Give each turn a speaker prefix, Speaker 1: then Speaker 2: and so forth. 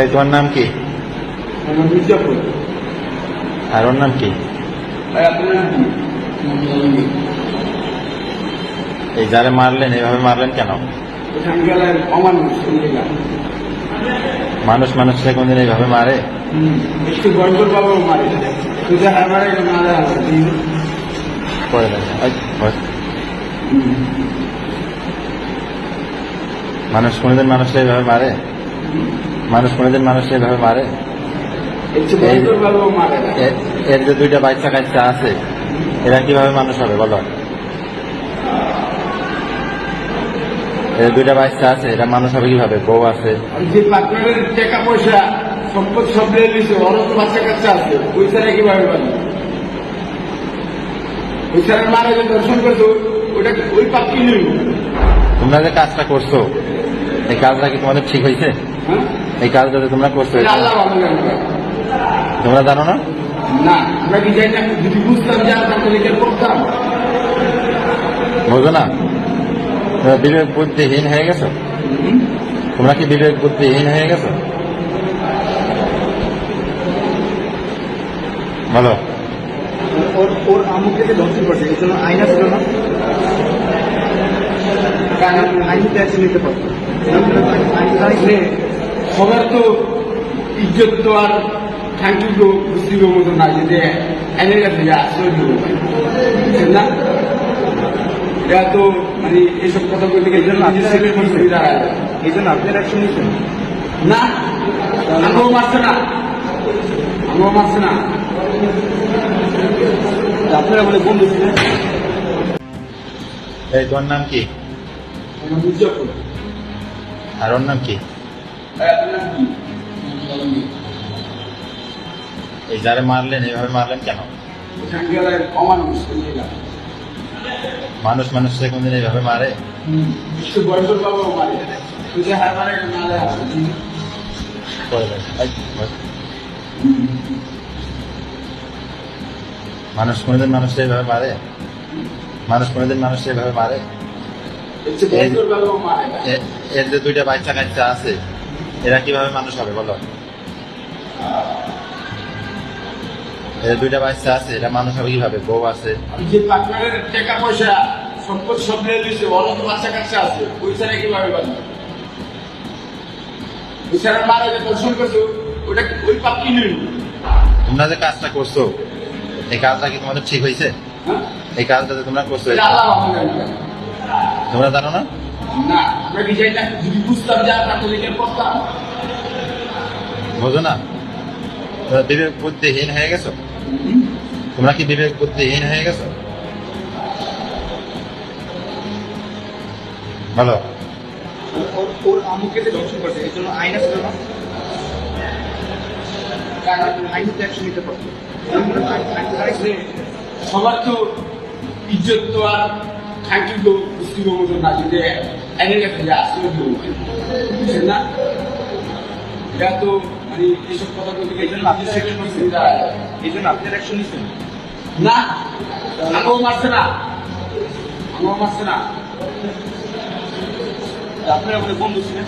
Speaker 1: এই তোমার নাম কি? আর ওর নাম কি? এই যারে মারলেন এইভাবে মারলেন কেন? মানুষ মানুষকে কোনদিন এইভাবে মারে। মানুষ কোনদিন মানুষকে এইভাবে মারে? মানুষ কোনদিন মানুষ এইভাবে মারে? এর যে দুইটা বাচ্চা কাচ্চা আছে এরা কীভাবে মানুষ হবে বলো? এর দুইটা বাচ্চা আছে এরা মানুষ হবে কীভাবে? বউ আছে।
Speaker 2: যে পার্টনারের টাকা পয়সা সম্পদ সব নিয়ে নিছে বাচ্চা কাচ্চা আছে ওই কীভাবে ওই মারা যে দর্শন করতো ওটা ওই কি
Speaker 1: তোমরা যে কাজটা করছ এই কাজটা কি তোমাদের ঠিক হয়েছে
Speaker 2: হ্যাঁ
Speaker 1: এই কাজটা যে তোমরা করছ? তোমরা জানো না? বোঝো না? বিবেক বুদ্ধিহীন হয়ে গেছো? তোমরা কি বিবেক বুদ্ধিহীন হয়ে গেছো? বলো।
Speaker 3: ওর ওর আম্মুকে যে ধর্ষণ করছে এই জন্য আইনা ছিল না? আইনিতে নিতে পারতো।
Speaker 2: সবার তো ইজ্জত তো আর থ্যাংক ইউ বুঝতে মতো না যে এনের কাছে যে আশ্রয় দেবো বুঝছেন না? এটা তো মানে এইসব কথা বলতে গেলে
Speaker 3: এই জন্য আপনারা অ্যাকশন নিচ্ছেন
Speaker 2: না আমিও মারছে না। আমিও মারছে না।
Speaker 3: আপনারা বলে বন্ধু ছিলেন।
Speaker 1: এই তোমার নাম কি? আর ওর নাম কি
Speaker 2: ভাই, আপনার নাম কি?
Speaker 1: এই যারে মারলেন এইভাবে মারলেন কেন? মানুষ মানুষকে কোনদিন এইভাবে মারে। মানুষ কোনদিন মানুষকে এইভাবে মারে? মানুষ কোনদিন মানুষকে এইভাবে মারে? এর যে দুইটা বাচ্চা কাচ্চা আছে এরা কীভাবে মানুষ হবে বলো? এর দুইটা বাচ্চা আছে এরা মানুষ হবে কীভাবে? বউ আছে।
Speaker 2: টাকা পয়সা সম্পদ সব নিয়ে তো বাচ্চা কাচ্চা আছে ওই ছাড়া কীভাবে ওই ছাড়া মারা যে দর্শন করছ ওটা ওই পাপ কি নিল?
Speaker 1: তোমরা যে কাজটা করছ এই কাজটা কি তোমাদের ঠিক হয়েছে?
Speaker 2: হ্যাঁ?
Speaker 1: এই কাজটা যে তোমরা করছ তোমরা জানো না?
Speaker 2: না। আমরা না যদি বুঝতাম যে আমরা
Speaker 1: বোঝো না। বিবেক বুদ্ধিহীন হয়ে গেছো? তোমরা কি বিবেক বুদ্ধিহীন হয়ে গেছো? বলো
Speaker 3: ওর যে করছে এই জন্য আইনা ছিল না?
Speaker 2: কারণ
Speaker 3: আইনিতে অ্যাকশন নিতে পারতো।
Speaker 2: সবার তো ইজ্জত তো আর থ্যাংক ইউ মতো না যে এনের কাছে যে দেবো বুঝছেন না। এটা তো মানে এইসব কথা বলতে
Speaker 3: এই জন্য
Speaker 2: মতো
Speaker 3: নিছেন।
Speaker 2: দাঁড়ায়।
Speaker 3: এই জন্য আপনার অ্যাকশন নিচ্ছেন
Speaker 2: না। আমিও মারছে না। আমিও মারছে না।
Speaker 3: আপনারা বন্ধু ছিলেন।